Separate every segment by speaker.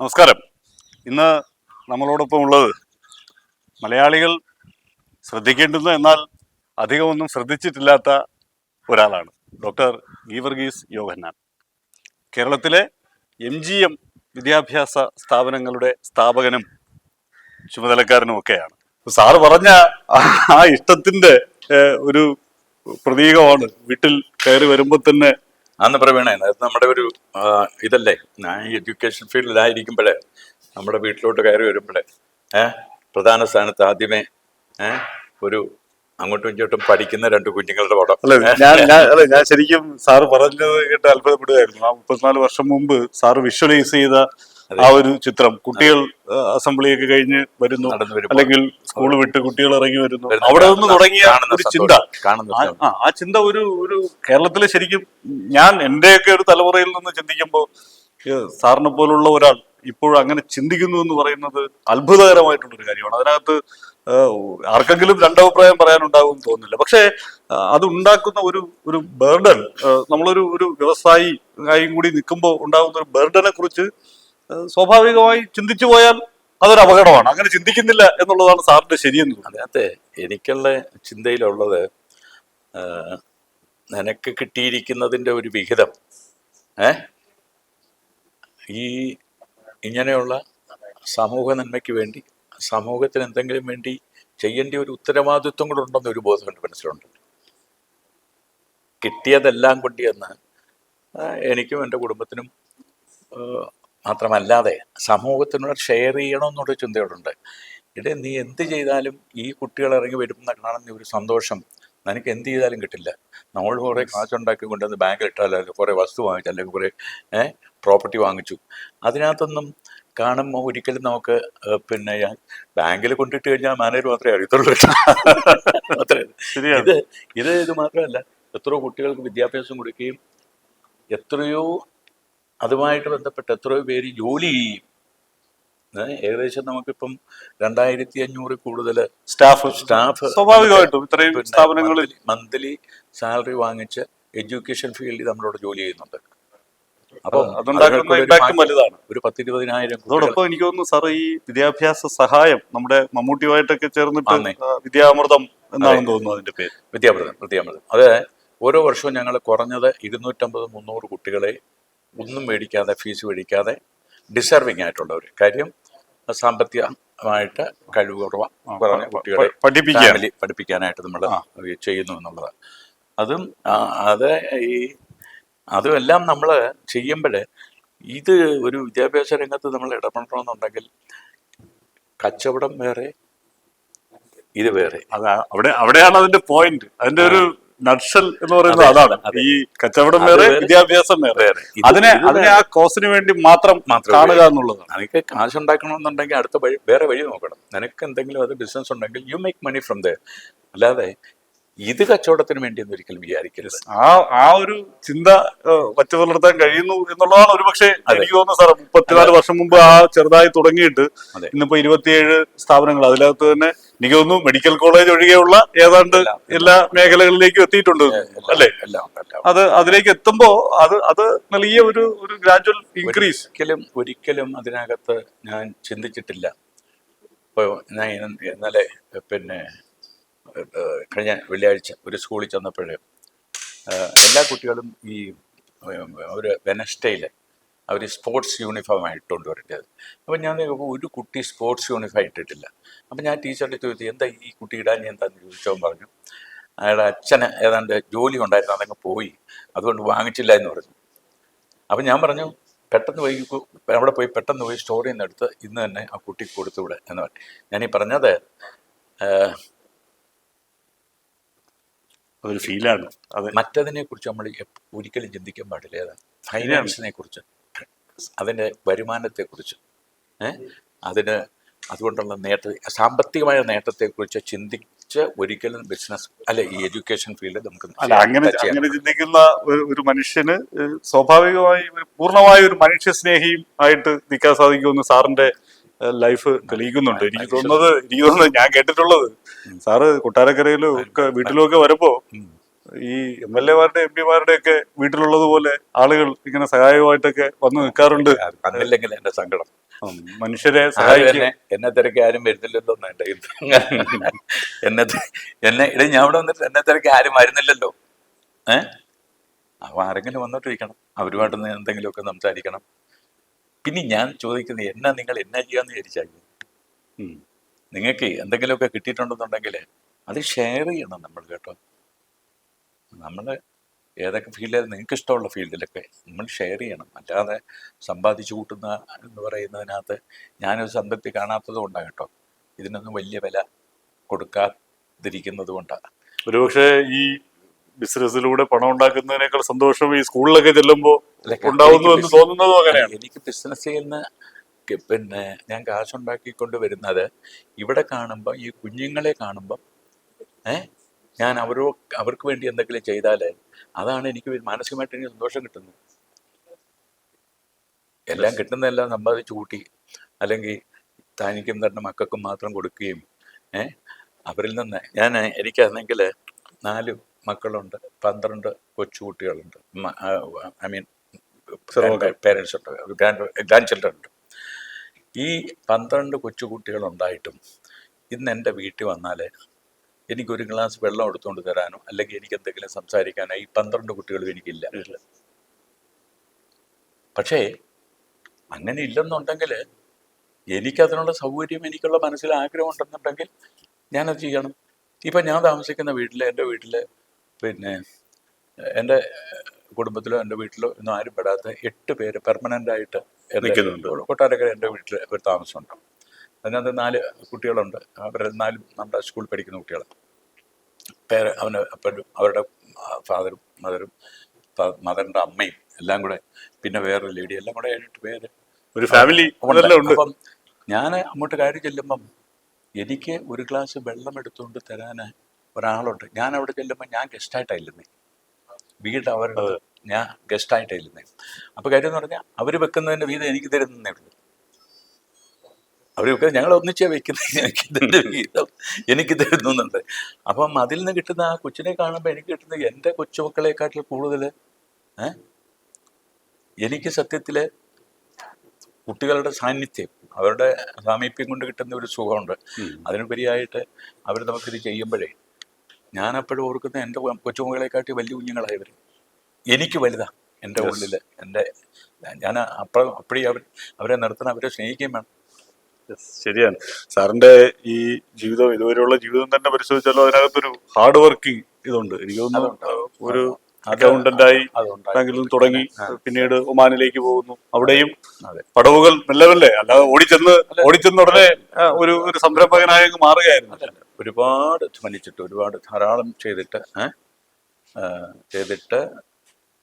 Speaker 1: നമസ്കാരം. ഇന്ന് നമ്മളോടൊപ്പം ഉള്ളത് മലയാളികൾ ശ്രദ്ധിക്കേണ്ടുന്ന എന്നാൽ അധികമൊന്നും ശ്രദ്ധിച്ചിട്ടില്ലാത്ത ഒരാളാണ് ഡോക്ടർ ഗീവർഗീസ് യോഹന്നാൻ. കേരളത്തിലെ എം ജി എം വിദ്യാഭ്യാസ സ്ഥാപനങ്ങളുടെ സ്ഥാപകനും ചുമതലക്കാരനും ഒക്കെയാണ് സാറ് പറഞ്ഞ ആ- ഇഷ്ടത്തിന്റെ ഒരു പ്രതീകമാണ്. വീട്ടിൽ കയറി വരുമ്പോൾ തന്നെ
Speaker 2: അന്ന് പ്രവീണ അത് നമ്മുടെ ഒരു ഇതല്ലേ ഞാൻ ഈ എഡ്യൂക്കേഷൻ ഫീൽഡിലായിരിക്കുമ്പോഴേ നമ്മുടെ വീട്ടിലോട്ട് കയറി വരുമ്പോഴേ ഏഹ് പ്രധാന സ്ഥാനത്ത് ആദ്യമേ ഏഹ് ഒരു അങ്ങോട്ടും ഇങ്ങോട്ടും പഠിക്കുന്ന രണ്ട് കുഞ്ഞുങ്ങളുടെ പടം.
Speaker 1: അല്ലേ ഞാൻ ഞാൻ അല്ല ഞാൻ ശരിക്കും സാറ് പറഞ്ഞത് കേട്ട് അത്ഭുതപ്പെടുകയായിരുന്നു. ആ മുപ്പത്തിനാല് വർഷം മുമ്പ് സാറ് വിഷ്വലൈസ് ചെയ്ത ആ ഒരു ചിത്രം. കുട്ടികൾ അസംബ്ലിയൊക്കെ കഴിഞ്ഞ് വരുന്നു. അല്ലെങ്കിൽ സ്കൂൾ വിട്ട് കുട്ടികൾ ഇറങ്ങി വരുന്നു. അവിടെ നിന്ന് തുടങ്ങിയ ഒരു ചിന്ത. ആ- ചിന്ത ഒരു ഒരു കേരളത്തിലെ ശരിക്കും ഞാൻ എന്റെയൊക്കെ ഒരു തലമുറയിൽ നിന്ന് ചിന്തിക്കുമ്പോൾ സാറിനെ പോലുള്ള ഒരാൾ ഇപ്പോഴും അങ്ങനെ ചിന്തിക്കുന്നു എന്ന് പറയുന്നത് അത്ഭുതകരമായിട്ടുള്ള ഒരു കാര്യമാണ്. അതിനകത്ത് ആർക്കെങ്കിലും രണ്ടഭിപ്രായം പറയാനുണ്ടാവും എന്ന് തോന്നുന്നില്ല. പക്ഷെ അത് ഉണ്ടാക്കുന്ന ഒരു ഒരു ബേർഡൻ നമ്മളൊരു ഒരു വ്യവസായി ആയും കൂടി നിൽക്കുമ്പോൾ ഉണ്ടാകുന്ന ഒരു ബേർഡനെ കുറിച്ച് സ്വാഭാവികമായി ചിന്തിച്ചു പോയാൽ അതൊരു അപകടമാണ്. അങ്ങനെ ചിന്തിക്കുന്നില്ല എന്നുള്ളതാണ് സാറിന്റെ ശരിയെന്ന്
Speaker 2: അതിനകത്ത് എനിക്കുള്ള ചിന്തയിലുള്ളത് നിനക്ക് കിട്ടിയിരിക്കുന്നതിന്റെ ഒരു വിഹിതം ഏ ഈ ഇങ്ങനെയുള്ള സമൂഹ നന്മയ്ക്ക് വേണ്ടി സമൂഹത്തിന് എന്തെങ്കിലും വേണ്ടി ചെയ്യേണ്ട ഒരു ഉത്തരവാദിത്വം കൂടെ ഉണ്ടെന്ന് ഒരു ബോധം എന്റെ മനസ്സിലുണ്ട്. കിട്ടിയതെല്ലാം കൊണ്ട് എന്ന് എനിക്കും എന്റെ കുടുംബത്തിനും മാത്രമല്ലാതെ സമൂഹത്തിനോട് ഷെയർ ചെയ്യണമെന്നുള്ള ചിന്തയോടുണ്ട്. ഇവിടെ നീ എന്ത് ചെയ്താലും ഈ കുട്ടികൾ ഇറങ്ങി വരുന്ന കാണുന്ന ഒരു സന്തോഷം. നിനക്ക് എന്ത് ചെയ്താലും കിട്ടില്ല. നമ്മൾ കുറേ കാശുണ്ടാക്കി കൊണ്ടുവന്ന് ബാങ്കിൽ ഇട്ടാലോ കുറേ വസ്തു വാങ്ങിച്ചു അല്ലെങ്കിൽ കുറേ ഏഹ് പ്രോപ്പർട്ടി വാങ്ങിച്ചു. അതിനകത്തൊന്നും കാണുമ്പോൾ ഒരിക്കലും നമുക്ക് പിന്നെ ബാങ്കിൽ കൊണ്ടിട്ട് കഴിഞ്ഞാൽ മാനേജർ മാത്രമേ അറിയത്തുള്ളൂ. അത്രേ.
Speaker 1: ശരിയാണ്.
Speaker 2: ഇത് ഇത് ഇത് മാത്രമല്ല എത്രയോ കുട്ടികൾക്ക് വിദ്യാഭ്യാസം കൊടുക്കുകയും എത്രയോ അതുമായിട്ട് ബന്ധപ്പെട്ട് എത്രയോ പേര് ജോലി ചെയ്യും. ഏകദേശം നമുക്കിപ്പം രണ്ടായിരത്തി അഞ്ഞൂറിൽ കൂടുതൽ
Speaker 1: സ്റ്റാഫ്
Speaker 2: സ്റ്റാഫ്
Speaker 1: സ്വാഭാവികമായിട്ടും ഇത്രയും സ്ഥാപനങ്ങളിൽ
Speaker 2: മന്ത്ലി സാലറി വാങ്ങിച്ച് എഡ്യൂക്കേഷൻ ഫീൽഡിൽ നമ്മളോട് ജോലി ചെയ്യുന്നുണ്ട്. അപ്പം ഒരു പത്തിരുപതിനായിരം
Speaker 1: അതോടൊപ്പം എനിക്ക് തോന്നുന്നു സാർ ഈ വിദ്യാഭ്യാസ സഹായം നമ്മുടെ മമ്മൂട്ടിയുമായിട്ടൊക്കെ ചേർന്നിട്ട് വിദ്യാമൃതം എന്നാണെന്ന് തോന്നുന്നു അതിന്റെ പേര്.
Speaker 2: വിദ്യാമൃതം വിദ്യാമൃതം. അത് ഓരോ വർഷവും ഞങ്ങൾ കുറഞ്ഞത് ഇരുന്നൂറ്റമ്പത് മുന്നൂറ് കുട്ടികളെ ഒന്നും മേടിക്കാതെ ഫീസ് മേടിക്കാതെ ഡിസർവിങ് ആയിട്ടുള്ളവർ കാര്യം. സാമ്പത്തികമായിട്ട് കഴിവ് കുറവ് കുട്ടികളെ പഠിപ്പിക്കാൻ പഠിപ്പിക്കാനായിട്ട് നമ്മൾ ചെയ്യുന്നു എന്നുള്ളത്. അതും അത് ഈ അതുമെല്ലാം നമ്മൾ ചെയ്യുമ്പോൾ ഇത് ഒരു വിദ്യാഭ്യാസ രംഗത്ത് നമ്മൾ ഇടപെടണമെന്നുണ്ടെങ്കിൽ കച്ചവടം വേറെ ഇത് വേറെ.
Speaker 1: അതാ അവിടെ അവിടെയാണ് അതിന്റെ പോയിന്റ് അതിന്റെ ഒരു നട്സൽ എന്ന് പറയുന്നത് അതാണ്. ഈ കച്ചവടം വേറെ വിദ്യാഭ്യാസം വേറെ. അതിനെ അതിനെ ആ കോസിന് വേണ്ടി മാത്രം കാണുക എന്നുള്ളതാണ്.
Speaker 2: നിനക്ക് കാശുണ്ടാക്കണമെന്നുണ്ടെങ്കിൽ അടുത്ത വഴി വേറെ വഴി നോക്കണം. നിനക്ക് എന്തെങ്കിലും അത് ബിസിനസ് ഉണ്ടെങ്കിൽ you make money from the അല്ലാതെ ഇത് കച്ചവടത്തിന് വേണ്ടി ഒന്നും ഒരിക്കലും വിചാരിക്കരുത്.
Speaker 1: ആ ആ ഒരു ചിന്ത വച്ചു പുലർത്താൻ കഴിയുന്നു എന്നുള്ളതാണ് ഒരു പക്ഷേ എനിക്ക് തോന്നുന്നു സാർ. മുപ്പത്തിനാല് വർഷം മുമ്പ് ആ ചെറുതായി തുടങ്ങിയിട്ട്. ഇന്നിപ്പോ ഇരുപത്തിയേഴ് സ്ഥാപനങ്ങൾ അതിനകത്ത് തന്നെ എനിക്ക് തോന്നുന്നു മെഡിക്കൽ കോളേജ് ഒഴികെയുള്ള ഏതാണ്ട് എല്ലാ മേഖലകളിലേക്കും എത്തിയിട്ടുണ്ട്. അല്ലേ? അത് അതിലേക്ക് എത്തുമ്പോ അത് അത് നൽകിയ ഒരു ഒരു ഗ്രാജുവൽ ഇൻക്രീസ്.
Speaker 2: ഒരിക്കലും ഒരിക്കലും അതിനകത്ത് ഞാൻ ചിന്തിച്ചിട്ടില്ല. ഇപ്പോൾ ഞാൻ എന്നാലേ ഇന്നലെ പിന്നെ കഴിഞ്ഞ വെള്ളിയാഴ്ച ഒരു സ്കൂളിൽ ചെന്നപ്പോൾ എല്ലാ കുട്ടികളും ഈ അവർ വെനസ്ഡേയിൽ അവർ സ്പോർട്സ് യൂണിഫോം ഇട്ടുകൊണ്ട് വരേണ്ടത്. അപ്പം ഞാൻ ഒരു കുട്ടി സ്പോർട്സ് യൂണിഫോം ഇട്ടിട്ടില്ല. അപ്പം ഞാൻ ടീച്ചറിന്റെ ചോദിച്ചു എന്താ ഈ കുട്ടി ഇടാൻ എന്താന്ന് ചോദിച്ചോ പറഞ്ഞു. അയാളുടെ അച്ഛന് ഏതാണ്ട് ജോലി ഉണ്ടായിരുന്നു അതങ്ങ് പോയി. അതുകൊണ്ട് വാങ്ങിച്ചില്ല എന്ന് പറഞ്ഞു. അപ്പം ഞാൻ പറഞ്ഞു പെട്ടെന്ന് പോയി അവിടെ പോയി പെട്ടെന്ന് പോയി സ്റ്റോറിൽ നിന്ന് എടുത്ത് ഇന്ന് തന്നെ ആ കുട്ടിക്ക് കൊടുത്തുവിടെ എന്ന് പറഞ്ഞു. ഞാൻ പറഞ്ഞത്
Speaker 1: അതൊരു ഫീലാണ് അത്.
Speaker 2: മറ്റതിനെ കുറിച്ച് നമ്മൾ ഒരിക്കലും ചിന്തിക്കാൻ പാടില്ല. ഏതാ? ഫൈനാൻസിനെ കുറിച്ച് അതിന്റെ വരുമാനത്തെക്കുറിച്ച്. അതിന് അതുകൊണ്ടുള്ള നേട്ട സാമ്പത്തികമായ നേട്ടത്തെക്കുറിച്ച് ചിന്തിച്ച് ഒരിക്കലും ബിസിനസ് അല്ലെ ഈ എഡ്യൂക്കേഷൻ ഫീൽഡ് നമുക്ക്
Speaker 1: അല്ല അങ്ങനെ അങ്ങനെ ചിന്തിക്കുന്ന ഒരു ഒരു മനുഷ്യന് സ്വാഭാവികമായി ഒരു പൂർണമായ ഒരു മനുഷ്യ സ്നേഹിയും ആയിട്ട് നിൽക്കാൻ സാധിക്കുമെന്ന് സാറിന്റെ ലൈഫ് തെളിയിക്കുന്നുണ്ട്. എനിക്ക് തോന്നുന്നത് എനിക്ക് തോന്നുന്നത് ഞാൻ കേട്ടിട്ടുള്ളത്. സാറ് കൊട്ടാരക്കരയിലും ഒക്കെ വീട്ടിലും ഒക്കെ വരുമ്പോ ഈ എം എൽ എമാരുടെ എം പിമാരുടെ ഒക്കെ വീട്ടിലുള്ളത് പോലെ ആളുകൾ ഇങ്ങനെ സഹായമായിട്ടൊക്കെ വന്ന് നിൽക്കാറുണ്ട്.
Speaker 2: അതല്ലെങ്കിൽ എന്റെ സങ്കടം.
Speaker 1: മനുഷ്യരെ സഹായിക്കാൻ
Speaker 2: എന്നെ തിരക്ക് ആരും വരുന്നില്ലല്ലോ എന്നെ എന്നെ ഇട ഞാൻ ഇവിടെ വന്നിട്ട് എന്നെ തിരക്കി ആരും വരുന്നില്ലല്ലോ. ഏ? അപ്പൊ ആരെങ്കിലും വന്നോട്ടിരിക്കണം. അവരുമായിട്ടൊന്ന് എന്തെങ്കിലുമൊക്കെ സംസാരിക്കണം. പിന്നെ ഞാൻ ചോദിക്കുന്നത് എന്നാ നിങ്ങൾ എന്നാ ചെയ്യാന്ന് വിചാരിച്ചാൽ. നിങ്ങൾക്ക് എന്തെങ്കിലുമൊക്കെ കിട്ടിയിട്ടുണ്ടെന്നുണ്ടെങ്കിൽ അത് ഷെയർ ചെയ്യണം നമ്മൾ കേട്ടോ. നമ്മൾ ഏതൊക്കെ ഫീൽഡിൽ നിങ്ങൾക്ക് ഇഷ്ടമുള്ള ഫീൽഡിലൊക്കെ നമ്മൾ ഷെയർ ചെയ്യണം. അല്ലാതെ സമ്പാദിച്ചു കൂട്ടുന്ന എന്ന് പറയുന്നതിനകത്ത് ഞാനൊരു സംതൃപ്തി കാണാത്തത് കൊണ്ടാണ് കേട്ടോ. ഇതിനൊന്നും വലിയ വില കൊടുക്കാതിരിക്കുന്നത് കൊണ്ടാണ്
Speaker 1: ഒരുപക്ഷെ ഈ ബിസിനസ്സിലൂടെ പണം ഉണ്ടാക്കുന്നതിനേക്കാൾ സന്തോഷം ഈ സ്കൂളിലൊക്കെ ചെല്ലുമ്പോൾ ഉണ്ടാവുന്നു എന്ന് തോന്നുന്നതും അങ്ങനെയാണ്.
Speaker 2: എനിക്ക് ബിസിനസ് ചെയ്യുന്ന ക- പിന്നെ ഞാൻ കാശുണ്ടാക്കിക്കൊണ്ട് വരുന്നത് ഇവിടെ കാണുമ്പോൾ ഈ കുഞ്ഞുങ്ങളെ കാണുമ്പോൾ ഏ? ഞാൻ അവരോ അവർക്ക് വേണ്ടി എന്തെങ്കിലും ചെയ്താൽ അതാണ് എനിക്ക് മാനസികമായിട്ട് എനിക്ക് സന്തോഷം കിട്ടുന്നത്. എല്ലാം കിട്ടുന്നതെല്ലാം സമ്പാദിച്ചു കൂട്ടി അല്ലെങ്കിൽ തനിക്കും തന്നെ മക്കൾക്കും മാത്രം കൊടുക്കുകയും ഏഹ് അവരിൽ നിന്ന് ഞാൻ എനിക്കാണെങ്കിൽ നാല് മക്കളുണ്ട് പന്ത്രണ്ട് കൊച്ചുകുട്ടികളുണ്ട്. ഐ മീൻ പേരൻസ് ഉണ്ട് ഗ്രാൻഡ് ഗ്രാൻഡ് ചിൽഡ്രൻ ഉണ്ട്. ഈ പന്ത്രണ്ട് കൊച്ചുകുട്ടികളുണ്ടായിട്ടും ഇന്ന് എന്റെ വീട്ടിൽ വന്നാൽ എനിക്കൊരു ഗ്ലാസ് വെള്ളം എടുത്തുകൊണ്ട് തരാനോ അല്ലെങ്കിൽ എനിക്ക് എന്തെങ്കിലും സംസാരിക്കാനോ ഈ പന്ത്രണ്ട് കുട്ടികളും എനിക്കില്ല. പക്ഷേ അങ്ങനെ ഇല്ലെന്നുണ്ടെങ്കിൽ എനിക്കതിനുള്ള സൗകര്യം എനിക്കുള്ള മനസ്സിൽ ആഗ്രഹം ഉണ്ടെന്നുണ്ടെങ്കിൽ ഞാനത് ചെയ്യണം. ഇപ്പം ഞാൻ താമസിക്കുന്ന വീട്ടിൽ എന്റെ വീട്ടിൽ പിന്നെ എന്റെ കുടുംബത്തിലോ എന്റെ വീട്ടിലോ ഒന്നും ആരും പെടാത്ത എട്ട് പേര് പെർമനന്റ് ആയിട്ട്. കൊട്ടാരക്കര എന്റെ വീട്ടിൽ ഒരു താമസമുണ്ട്. അതിനകത്ത് നാല് കുട്ടികളുണ്ട്. അവർ നാല് നമ്മുടെ സ്കൂളിൽ പഠിക്കുന്ന കുട്ടികൾ പേര് അവന് അപ്പനും അവരുടെ ഫാദറും മദറും മദറിന്റെ അമ്മയും എല്ലാം കൂടെ പിന്നെ വേറൊരു ലേഡി എല്ലാം കൂടെ ഏഴെട്ട് പേര്.
Speaker 1: ഒരു ഫാമിലി
Speaker 2: അപ്പം ഞാൻ അങ്ങോട്ട് കാര്യം ചെല്ലുമ്പം എനിക്ക് ഒരു ഗ്ലാസ് വെള്ളം എടുത്തുകൊണ്ട് തരാൻ ഒരാളുണ്ട്. ഞാൻ അവിടെ ചെല്ലുമ്പോൾ ഞാൻ ഗസ്റ്റായിട്ടായിരുന്നേ വീട് അവരുടെ ഞാൻ ഗസ്റ്റായിട്ടായിരുന്നേ അപ്പോൾ കാര്യം എന്ന് പറഞ്ഞാൽ അവർ വെക്കുന്നതിന്റെ വീതം എനിക്ക് തരുന്നേ ഉള്ളൂ. അവർ വെക്കുന്നത് ഞങ്ങൾ ഒന്നിച്ചേ വെക്കുന്നത് എനിക്ക് ഇതിന്റെ വീതം എനിക്ക് തരുന്നുണ്ട്. അപ്പം അതിൽ നിന്ന് കിട്ടുന്ന ആ കൊച്ചിനെ കാണുമ്പോൾ എനിക്ക് കിട്ടുന്ന എന്റെ കൊച്ചുമക്കളെക്കാട്ടിൽ കൂടുതൽ എനിക്ക് സത്യത്തിൽ കുട്ടികളുടെ സാന്നിധ്യം അവരുടെ സാമീപ്യം കൊണ്ട് കിട്ടുന്ന ഒരു സുഖമുണ്ട്. അതിനുപരിയായിട്ട് അവർ നമുക്കിത് ചെയ്യുമ്പോഴേ ഞാൻ അപ്പോഴും ഓർക്കുന്ന എന്റെ കൊച്ചുമകളെക്കാട്ടി വലിയ കുഞ്ഞുങ്ങളായവർ എനിക്ക് വലുതാ
Speaker 1: എന്റെ
Speaker 2: ഉള്ളിൽ എന്റെ ഞാൻ അപ്പോൾ അപ്പോഴേ അവർ അവരെ നിർത്തണം അവരെ സ്നേഹിക്കുകയും വേണം.
Speaker 1: ശരിയാണ്. സാറിന്റെ ഈ ജീവിതം ഇതുവരെയുള്ള ജീവിതം തന്നെ പരിശോധിച്ചാലോ അതിനകത്തൊരു ഹാർഡ് വർക്കിംഗ് ഇതുണ്ട്. എനിക്ക് തോന്നുന്നു ഒരു അക്കൗണ്ടന്റായി ബാങ്കിൽ തുടങ്ങി പിന്നീട് ഒമാനിലേക്ക് പോകുന്നു. അവിടെയും പടവുകൾ മെല്ലെ മെല്ലെ അല്ലാതെ ഓടിച്ചെന്ന് ഓടിച്ചെന്ന് ഉടനെ ഒരു ഒരു സംരംഭകനായ മാറുകയായിരുന്നു.
Speaker 2: ഒരുപാട് ധ്വനിച്ചിട്ട് ഒരുപാട് ധാരാളം ചെയ്തിട്ട് ചെയ്തിട്ട്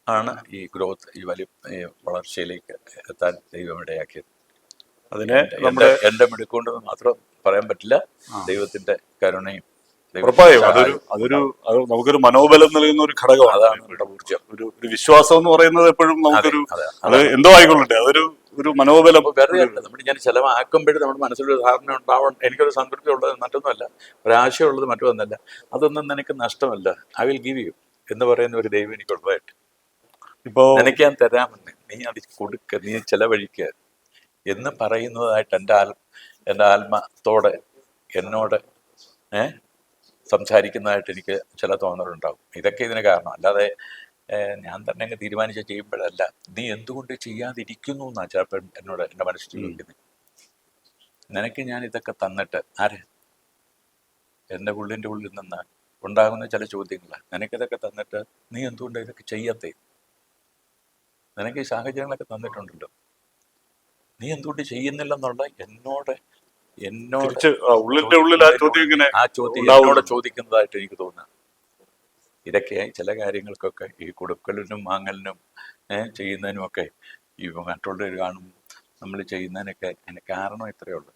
Speaker 2: ആണ് ഈ ഗ്രോത്ത് ഈ വലിയ ഈ വളർച്ചയിലേക്ക് എത്താൻ ദൈവം ഇടയാക്കിയത്.
Speaker 1: അതിനെ നമ്മുടെ
Speaker 2: എന്റെ മിടുക്കൊണ്ട് മാത്രം പറയാൻ പറ്റില്ല. ദൈവത്തിന്റെ കരുണയും
Speaker 1: ഉറപ്പായും. അതൊരു അതൊരു അത് നമുക്കൊരു മനോബലം നൽകുന്ന ഒരു ഘടകമാണ്
Speaker 2: അതാണ്
Speaker 1: ഒരു ഒരു വിശ്വാസം എന്ന് പറയുന്നത് എപ്പോഴും നമുക്കൊരു
Speaker 2: അതെ,
Speaker 1: എന്തോ ആയിക്കൊള്ളട്ടെ. അതൊരു ഒരു മനോബലം.
Speaker 2: വേറെ നമ്മൾ ഞാൻ ചിലവാക്കുമ്പോഴും നമ്മുടെ മനസ്സിലൊരു ധാരണ ഉണ്ടാവണം എനിക്കൊരു സംതൃപ്തി ഉള്ളത് മറ്റൊന്നുമല്ല. ഒരാശയമുള്ളത് മറ്റൊന്നല്ല. അതൊന്നും നിനക്ക് നഷ്ടമല്ല. ഐ വിൽ ഗിവ് യു എന്ന് പറയുന്ന ഒരു ദൈവം എനിക്ക് ഉള്ളതായിട്ട്.
Speaker 1: ഇപ്പോ
Speaker 2: നിനക്ക് ഞാൻ തരാമെന്ന്. നീ അത് കൊടുക്ക. നീ ചെലവഴിക്കുക എന്ന് പറയുന്നതായിട്ട് എന്റെ ആൽ എന്റെ ആത്മത്തോടെ എന്നോട് ഏ? സംസാരിക്കുന്നതായിട്ട് എനിക്ക് ചില തോന്നലുണ്ടാകും. ഇതൊക്കെ ഇതിന് കാരണം. അല്ലാതെ ഞാൻ തന്നെ അങ്ങ് തീരുമാനിച്ച ചെയ്യുമ്പോഴല്ല. നീ എന്തുകൊണ്ട് ചെയ്യാതിരിക്കുന്നു എന്നാ ചിലപ്പോൾ എന്നോട് എന്റെ മനസ്സിൽ ചോദിക്കുന്നത്. നിനക്ക് ഞാൻ ഇതൊക്കെ തന്നിട്ട് ആരെ? എന്റെ ഉള്ളിന്റെ ഉള്ളിൽ നിന്ന് ഉണ്ടാകുന്ന ചില ചോദ്യങ്ങളാണ് നിനക്കിതൊക്കെ തന്നിട്ട് നീ എന്തുകൊണ്ട് ഇതൊക്കെ ചെയ്യത്തേ? നിനക്ക് ഈ സാഹചര്യങ്ങളൊക്കെ തന്നിട്ടുണ്ടല്ലോ. നീ എന്തുകൊണ്ട് ചെയ്യുന്നില്ലെന്നുള്ള എന്നോട് എന്നോട്
Speaker 1: ഉള്ളിന്റെ ഉള്ളിൽ ആ ചോദ്യം ഇങ്ങനെ
Speaker 2: ആ ചോദ്യം എന്നോട് ചോദിക്കുന്നതായിട്ട് എനിക്ക് തോന്നുന്നു. ഇതൊക്കെ ചില കാര്യങ്ങൾക്കൊക്കെ ഈ കൊടുക്കലിനും വാങ്ങലിനും ഏഹ് ചെയ്യുന്നതിനും ഒക്കെ ഈ മറ്റുള്ളവർ കാണും നമ്മൾ ചെയ്യുന്നതിനൊക്കെ അതിന് കാരണം ഇത്രയേ ഉള്ളൂ.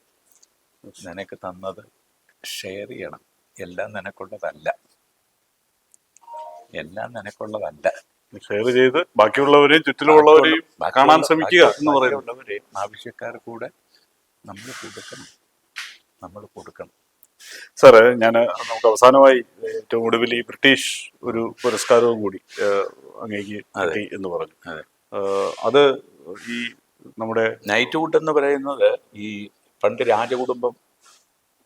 Speaker 2: നിനക്ക് തന്നത് ഷെയർ ചെയ്യണം. എല്ലാം നിനക്കുള്ളതല്ല. എല്ലാം നിനക്കുള്ളതല്ല.
Speaker 1: ഷെയർ ചെയ്ത് ബാക്കിയുള്ളവരെയും ചുറ്റിലുമുള്ളവരെയും കാണാൻ ശ്രമിക്കുക എന്ന് പറയുന്നത്
Speaker 2: ആവശ്യക്കാർ കൂടെ നമ്മൾ കൊടുക്കണം. നമ്മൾ കൊടുക്കണം.
Speaker 1: സാറ് ഞാൻ നമുക്ക് അവസാനമായി ഏറ്റവും ഒടുവിൽ ഈ ബ്രിട്ടീഷ് ഒരു പുരസ്കാരവും കൂടി അങ്ങേക്ക് കിട്ടി എന്ന് പറഞ്ഞു.
Speaker 2: അതെ.
Speaker 1: അത് ഈ നമ്മുടെ
Speaker 2: നൈറ്റ്ഹുഡ് എന്ന് പറയുന്നത് ഈ പണ്ട് രാജകുടുംബം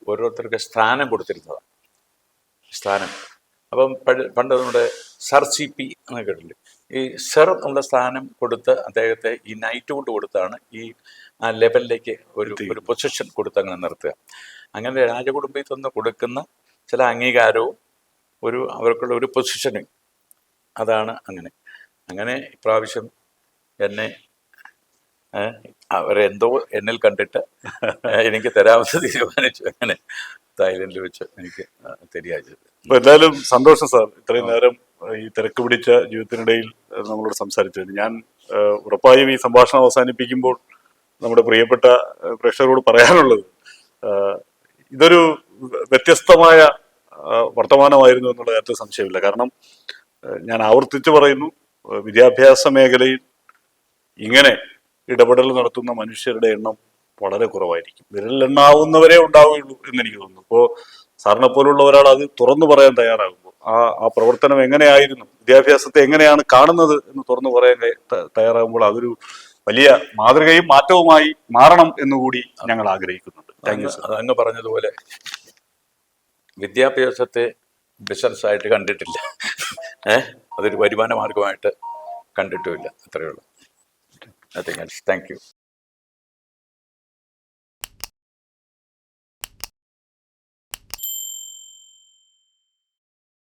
Speaker 2: ഓരോരുത്തർക്ക് സ്ഥാനം കൊടുത്തിരുന്നതാണ്. സ്ഥാനം. അപ്പം പണ്ട് നമ്മുടെ സർ സി പി എന്ന് കേട്ടില്ലേ? ഈ സർ എന്നുള്ള സ്ഥാനം കൊടുത്ത് അദ്ദേഹത്തെ ഈ നൈറ്റ്ഹുഡ് കൊടുത്താണ് ഈ ആ ലെവലിലേക്ക് ഒരു ഒരു പൊസിഷൻ കൊടുത്ത് അങ്ങനെ നിർത്തുക. അങ്ങനെ രാജകുടുംബത്തിൽ നിന്ന് കൊടുക്കുന്ന ചില അംഗീകാരവും ഒരു അവർക്കുള്ള ഒരു പൊസിഷനും അതാണ് അങ്ങനെ. അങ്ങനെ ഇപ്രാവശ്യം എന്നെ അവരെന്തോ എന്നിൽ കണ്ടിട്ട് എനിക്ക് തരാമെന്ന് തീരുമാനിച്ചു. അങ്ങനെ തായ്ലൻഡിൽ വെച്ച് എനിക്ക് തിരിയാച്ചത്
Speaker 1: അപ്പൊ എന്തായാലും സന്തോഷം സാർ. ഇത്രയും നേരം ഈ തിരക്ക് പിടിച്ച ജീവിതത്തിനിടയിൽ നമ്മളോട് സംസാരിച്ചു ഞാൻ ഉറപ്പായും ഈ സംഭാഷണം അവസാനിപ്പിക്കുമ്പോൾ നമ്മുടെ പ്രിയപ്പെട്ട പ്രേക്ഷകരോട് പറയാനുള്ളത് ഇതൊരു വ്യത്യസ്തമായ വർത്തമാനമായിരുന്നു എന്നുള്ള കാര്യത്തിൽ സംശയമില്ല. കാരണം ഞാൻ ആവർത്തിച്ചു പറയുന്നു വിദ്യാഭ്യാസ മേഖലയിൽ ഇങ്ങനെ ഇടപെടൽ നടത്തുന്ന മനുഷ്യരുടെ എണ്ണം വളരെ കുറവായിരിക്കും. വിരലിലെണ്ണാവുന്നവരെ ഉണ്ടാവുകയുള്ളൂ എന്ന് എനിക്ക് തോന്നുന്നു. ഇപ്പോൾ സാറിനെ പോലുള്ള ഒരാൾ അത് തുറന്നു പറയാൻ തയ്യാറാകുമ്പോൾ ആ ആ പ്രവർത്തനം എങ്ങനെയായിരുന്നു? വിദ്യാഭ്യാസത്തെ എങ്ങനെയാണ് കാണുന്നത് എന്ന് തുറന്നു പറയാൻ തയ്യാറാകുമ്പോൾ അതൊരു വലിയ മാതൃകയും മാറ്റവുമായി മാറണം എന്നുകൂടി ഞങ്ങൾ ആഗ്രഹിക്കുന്നുണ്ട്. താങ്ക് യു
Speaker 2: അങ്ങ് പറഞ്ഞതുപോലെ വിദ്യാഭ്യാസത്തെ ബിസിനസ്സായിട്ട് കണ്ടിട്ടില്ല. ഏഹ് അതൊരു വരുമാന മാർഗമായിട്ട് കണ്ടിട്ടുമില്ല. അത്രയേ ഉള്ളൂ. Thank you